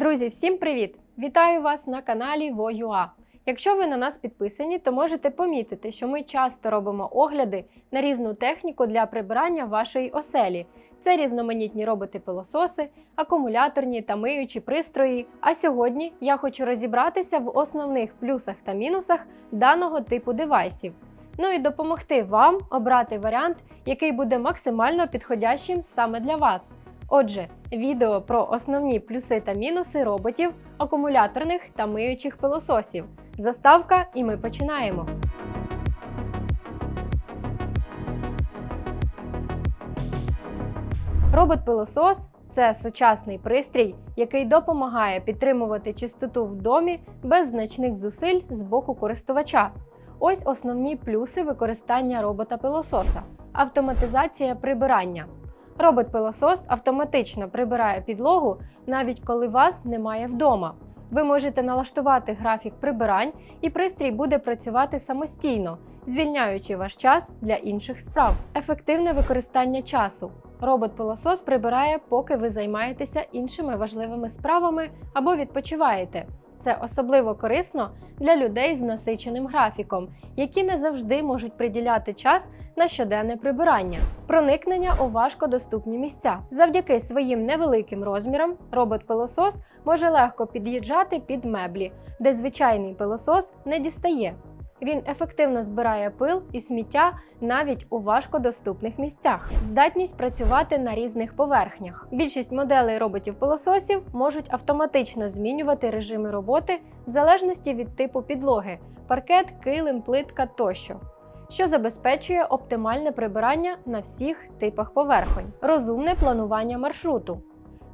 Друзі, всім привіт! Вітаю вас на каналі Voua. Якщо ви на нас підписані, то можете помітити, що ми часто робимо огляди на різну техніку для прибирання вашої оселі. Це різноманітні роботи-пилососи, акумуляторні та миючі пристрої. А сьогодні я хочу розібратися в основних плюсах та мінусах даного типу девайсів. Ну і допомогти вам обрати варіант, який буде максимально підходящим саме для вас. Отже, відео про основні плюси та мінуси роботів, акумуляторних та миючих пилососів. Заставка, і ми починаємо. Робот-пилосос це сучасний пристрій, який допомагає підтримувати чистоту в домі без значних зусиль з боку користувача. Ось основні плюси використання робота-пилососа: автоматизація прибирання. Робот-пилосос автоматично прибирає підлогу, навіть коли вас немає вдома. Ви можете налаштувати графік прибирань, і пристрій буде працювати самостійно, звільняючи ваш час для інших справ. Ефективне використання часу. Робот-пилосос прибирає, поки ви займаєтеся іншими важливими справами або відпочиваєте. Це особливо корисно для людей з насиченим графіком, які не завжди можуть приділяти час на щоденне прибирання, проникнення у важкодоступні місця. Завдяки своїм невеликим розмірам робот-пилосос може легко під'їжджати під меблі, де звичайний пилосос не дістає. Він ефективно збирає пил і сміття навіть у важкодоступних місцях. Здатність працювати на різних поверхнях. Більшість моделей роботів-пилососів можуть автоматично змінювати режими роботи в залежності від типу підлоги: паркет, килим, плитка тощо. Що забезпечує оптимальне прибирання на всіх типах поверхонь, розумне планування маршруту.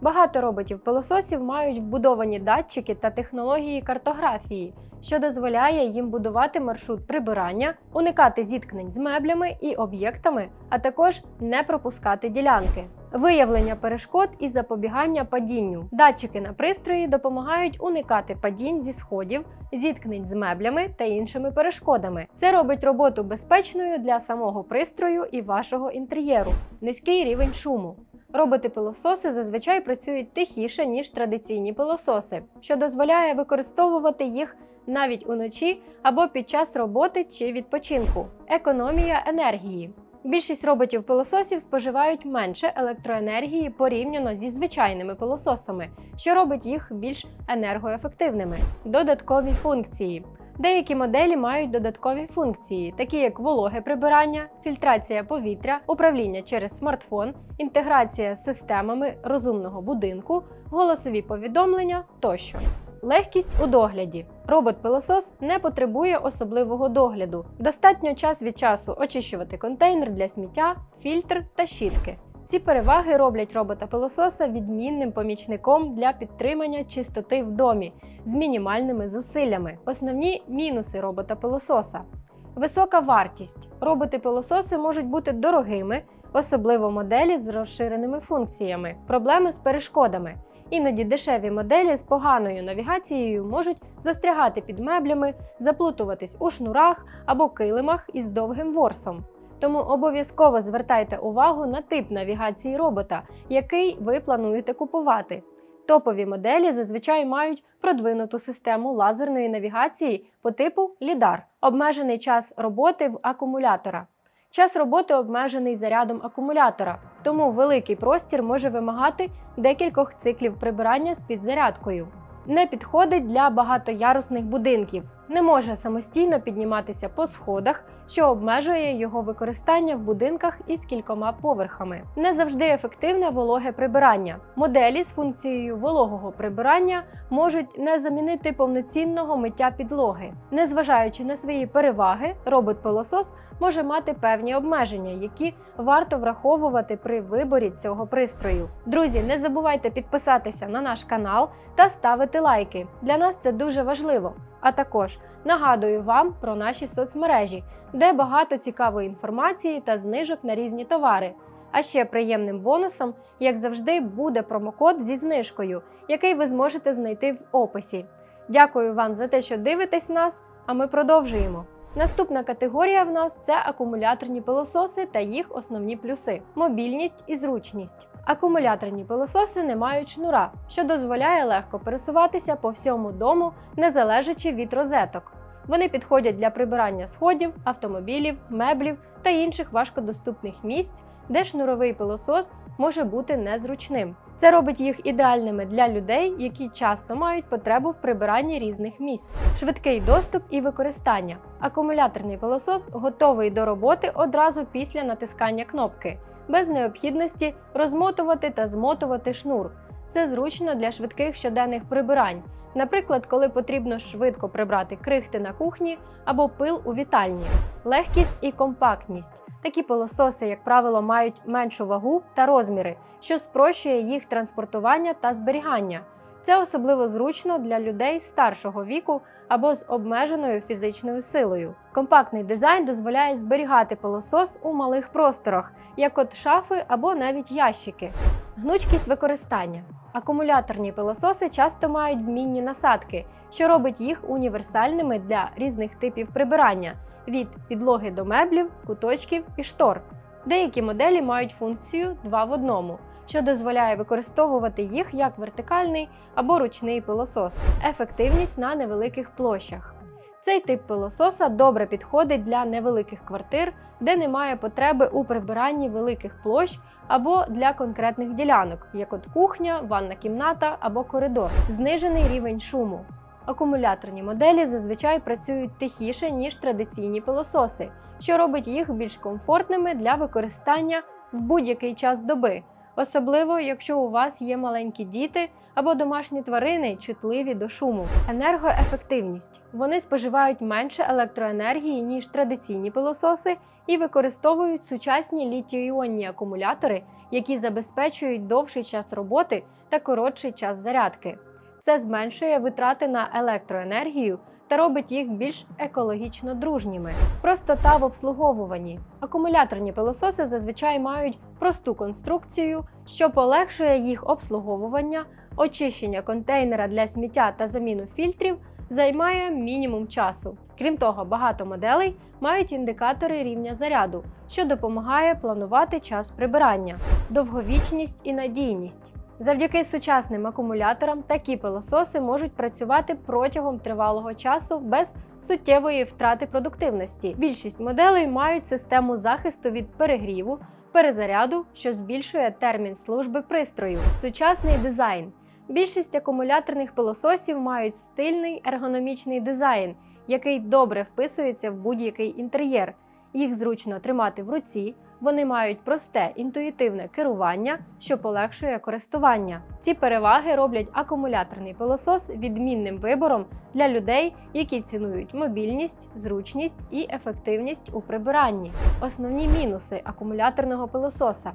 Багато роботів-пилососів мають вбудовані датчики та технології картографії, що дозволяє їм будувати маршрут прибирання, уникати зіткнень з меблями і об'єктами, а також не пропускати ділянки. Виявлення перешкод і запобігання падінню. Датчики на пристрої допомагають уникати падінь зі сходів, зіткнень з меблями та іншими перешкодами. Це робить роботу безпечною для самого пристрою і вашого інтер'єру. Низький рівень шуму. Роботи-пилососи зазвичай працюють тихіше, ніж традиційні пилососи, що дозволяє використовувати їх навіть уночі або під час роботи чи відпочинку. Економія енергії. Більшість роботів-пилососів споживають менше електроенергії порівняно зі звичайними пилососами, що робить їх більш енергоефективними. Додаткові функції. Деякі моделі мають додаткові функції, такі як вологе прибирання, фільтрація повітря, управління через смартфон, інтеграція з системами розумного будинку, голосові повідомлення тощо. Легкість у догляді. Робот-пилосос не потребує особливого догляду. Достатньо час від часу очищувати контейнер для сміття, фільтр та щітки. Ці переваги роблять робота-пилососа відмінним помічником для підтримання чистоти в домі з мінімальними зусиллями. Основні мінуси робота-пилососа. Висока вартість. Роботи-пилососи можуть бути дорогими, особливо моделі з розширеними функціями, проблеми з перешкодами. Іноді дешеві моделі з поганою навігацією можуть застрягати під меблями, заплутуватись у шнурах або килимах із довгим ворсом. Тому обов'язково звертайте увагу на тип навігації робота, який ви плануєте купувати. Топові моделі зазвичай мають продвинуту систему лазерної навігації по типу LiDAR, обмежений час роботи в акумулятора. Час роботи обмежений зарядом акумулятора, тому великий простір може вимагати декількох циклів прибирання з підзарядкою. Не підходить для багатоярусних будинків, не може самостійно підніматися по сходах, що обмежує його використання в будинках із кількома поверхами. Не завжди ефективне вологе прибирання. Моделі з функцією вологого прибирання можуть не замінити повноцінного миття підлоги. Незважаючи на свої переваги, робот-пилосос може мати певні обмеження, які варто враховувати при виборі цього пристрою. Друзі, не забувайте підписатися на наш канал та ставити лайки. Для нас це дуже важливо. А також нагадую вам про наші соцмережі, де багато цікавої інформації та знижок на різні товари. А ще приємним бонусом, як завжди, буде промокод зі знижкою, який ви зможете знайти в описі. Дякую вам за те, що дивитесь нас, а ми продовжуємо. Наступна категорія в нас це акумуляторні пилососи та їх основні плюси: мобільність і зручність. Акумуляторні пилососи не мають шнура, що дозволяє легко пересуватися по всьому дому, не залежачи від розеток. Вони підходять для прибирання сходів, автомобілів, меблів та інших важкодоступних місць, де шнуровий пилосос може бути незручним. Це робить їх ідеальними для людей, які часто мають потребу в прибиранні різних місць, швидкий доступ і використання. Акумуляторний пилосос готовий до роботи одразу після натискання кнопки, без необхідності розмотувати та змотувати шнур. Це зручно для швидких щоденних прибирань. Наприклад, коли потрібно швидко прибрати крихти на кухні або пил у вітальні, легкість і компактність. Такі пилососи, як правило, мають меншу вагу та розміри, що спрощує їх транспортування та зберігання. Це особливо зручно для людей старшого віку або з обмеженою фізичною силою. Компактний дизайн дозволяє зберігати пилосос у малих просторах, як от шафи або навіть ящики. Гнучкість використання. Акумуляторні пилососи часто мають змінні насадки, що робить їх універсальними для різних типів прибирання від підлоги до меблів, куточків і штор. Деякі моделі мають функцію 2 в одному, що дозволяє використовувати їх як вертикальний або ручний пилосос. Ефективність на невеликих площах. Цей тип пилососа добре підходить для невеликих квартир, де немає потреби у прибиранні великих площ або для конкретних ділянок, як от кухня, ванна кімната або коридор. Знижений рівень шуму. Акумуляторні моделі зазвичай працюють тихіше, ніж традиційні пилососи, що робить їх більш комфортними для використання в будь-який час доби, особливо якщо у вас є маленькі діти або домашні тварини, чутливі до шуму. Енергоефективність. Вони споживають менше електроенергії, ніж традиційні пилососи, і використовують сучасні літіо-іонні акумулятори, які забезпечують довший час роботи та коротший час зарядки. Це зменшує витрати на електроенергію та робить їх більш екологічно дружніми. Простота в обслуговуванні. Акумуляторні пилососи зазвичай мають просту конструкцію, що полегшує їх обслуговування, очищення контейнера для сміття та заміну фільтрів займає мінімум часу. Крім того, багато моделей мають індикатори рівня заряду, що допомагає планувати час прибирання, довговічність і надійність. Завдяки сучасним акумуляторам такі пилососи можуть працювати протягом тривалого часу без суттєвої втрати продуктивності. Більшість моделей мають систему захисту від перегріву, перезаряду, що збільшує термін служби пристрою. Сучасний дизайн. Більшість акумуляторних пилососів мають стильний ергономічний дизайн, який добре вписується в будь-який інтер'єр. Їх зручно тримати в руці. Вони мають просте інтуїтивне керування, що полегшує користування. Ці переваги роблять акумуляторний пилосос відмінним вибором для людей, які цінують мобільність, зручність і ефективність у прибиранні. Основні мінуси акумуляторного пилососа: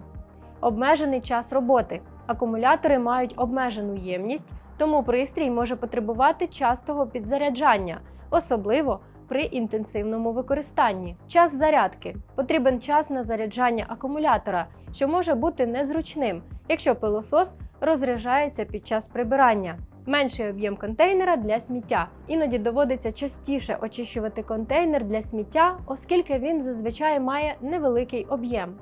обмежений час роботи. Акумулятори мають обмежену ємність, тому пристрій може потребувати частого підзаряджання, особливо при інтенсивному використанні. Час зарядки потрібен час на заряджання акумулятора, що може бути незручним, якщо пилосос розряджається під час прибирання. Менший об'єм контейнера для сміття. Іноді доводиться частіше очищувати контейнер для сміття, оскільки він зазвичай має невеликий об'єм.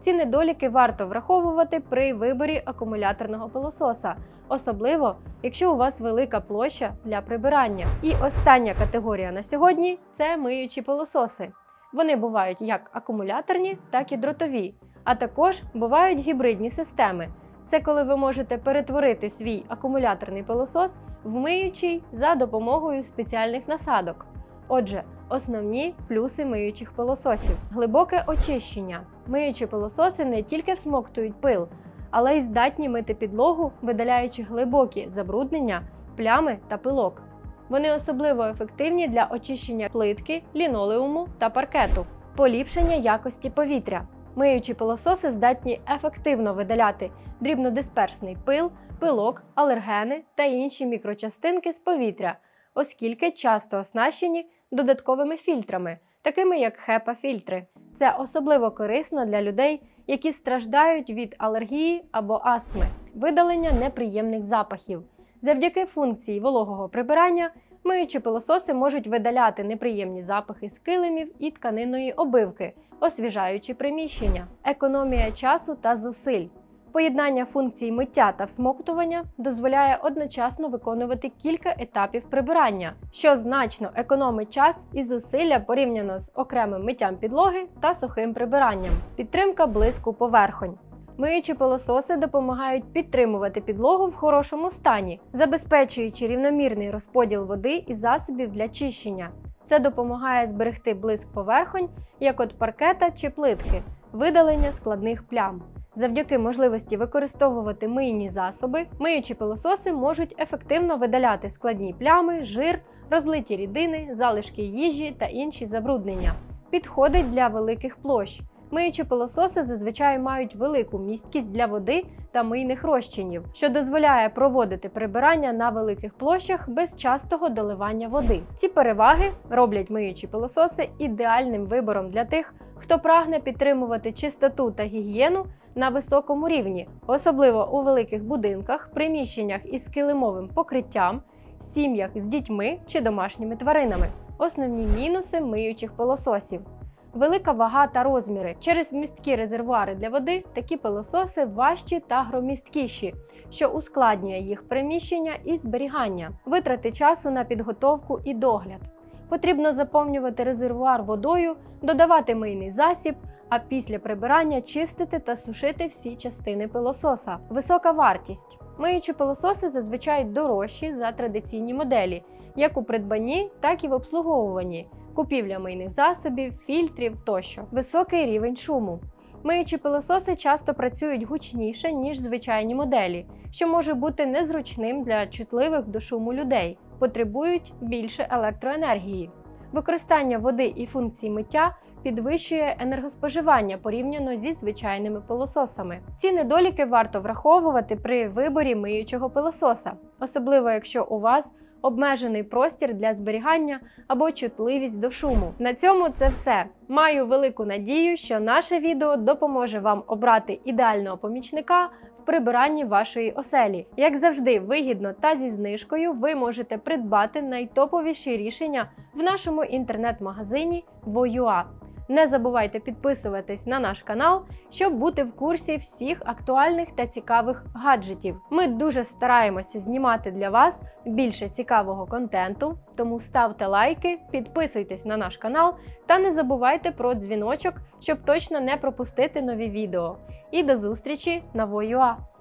Ці недоліки варто враховувати при виборі акумуляторного пилососа, особливо якщо у вас велика площа для прибирання. І остання категорія на сьогодні це миючі пилососи. Вони бувають як акумуляторні, так і дротові, а також бувають гібридні системи. Це коли ви можете перетворити свій акумуляторний пилосос в миючий за допомогою спеціальних насадок. Отже, основні плюси миючих пилососів: глибоке очищення. Миючі пилососи не тільки всмоктують пил, але й здатні мити підлогу, видаляючи глибокі забруднення, плями та пилок. Вони особливо ефективні для очищення плитки, лінолеуму та паркету, поліпшення якості повітря. Миючі пилососи здатні ефективно видаляти дрібнодисперсний пил, пилок, алергени та інші мікрочастинки з повітря, оскільки часто оснащені додатковими фільтрами, такими як HEPA-фільтри. Це особливо корисно для людей, які страждають від алергії або астми, видалення неприємних запахів. Завдяки функції вологого прибирання миючі пилососи можуть видаляти неприємні запахи з килимів і тканинної обивки, освіжаючи приміщення, економія часу та зусиль. Поєднання функцій миття та всмоктування дозволяє одночасно виконувати кілька етапів прибирання, що значно економить час і зусилля порівняно з окремим миттям підлоги та сухим прибиранням. Підтримка блиску поверхонь. Миючі пилососи допомагають підтримувати підлогу в хорошому стані, забезпечуючи рівномірний розподіл води і засобів для чищення. Це допомагає зберегти блиск поверхонь, як от паркета чи плитки, видалення складних плям. Завдяки можливості використовувати мийні засоби, миючі пилососи можуть ефективно видаляти складні плями, жир, розлиті рідини, залишки їжі та інші забруднення. Підходить для великих площ. Миючі пилососи зазвичай мають велику місткість для води та мийних розчинів, що дозволяє проводити прибирання на великих площах без частого доливання води. Ці переваги роблять миючі пилососи ідеальним вибором для тих, хто прагне підтримувати чистоту та гігієну на високому рівні, особливо у великих будинках, приміщеннях із килимовим покриттям, сім'ях з дітьми чи домашніми тваринами. Основні мінуси миючих пилососів. Велика вага та розміри. Через місткі резервуари для води такі пилососи важчі та громісткіші, що ускладнює їх приміщення і зберігання, витрати часу на підготовку і догляд. Потрібно заповнювати резервуар водою, додавати мийний засіб, а після прибирання чистити та сушити всі частини пилососа. Висока вартість. Миючі пилососи зазвичай дорожчі за традиційні моделі, як у придбанні, так і в обслуговуванні купівля мийних засобів, фільтрів тощо, високий рівень шуму. Миючі пилососи часто працюють гучніше, ніж звичайні моделі, що може бути незручним для чутливих до шуму людей, потребують більше електроенергії. Використання води і функцій миття підвищує енергоспоживання порівняно зі звичайними пилососами. Ці недоліки варто враховувати при виборі миючого пилососа, особливо якщо у вас обмежений простір для зберігання або чутливість до шуму. На цьому це все. Маю велику надію, що наше відео допоможе вам обрати ідеального помічника в прибиранні вашої оселі. Як завжди, вигідно та зі знижкою ви можете придбати найтоповіші рішення в нашому інтернет-магазині Voyua. Не забувайте підписуватись на наш канал, щоб бути в курсі всіх актуальних та цікавих гаджетів. Ми дуже стараємося знімати для вас більше цікавого контенту, тому ставте лайки, підписуйтесь на наш канал та не забувайте про дзвіночок, щоб точно не пропустити нові відео. І до зустрічі на Voyua!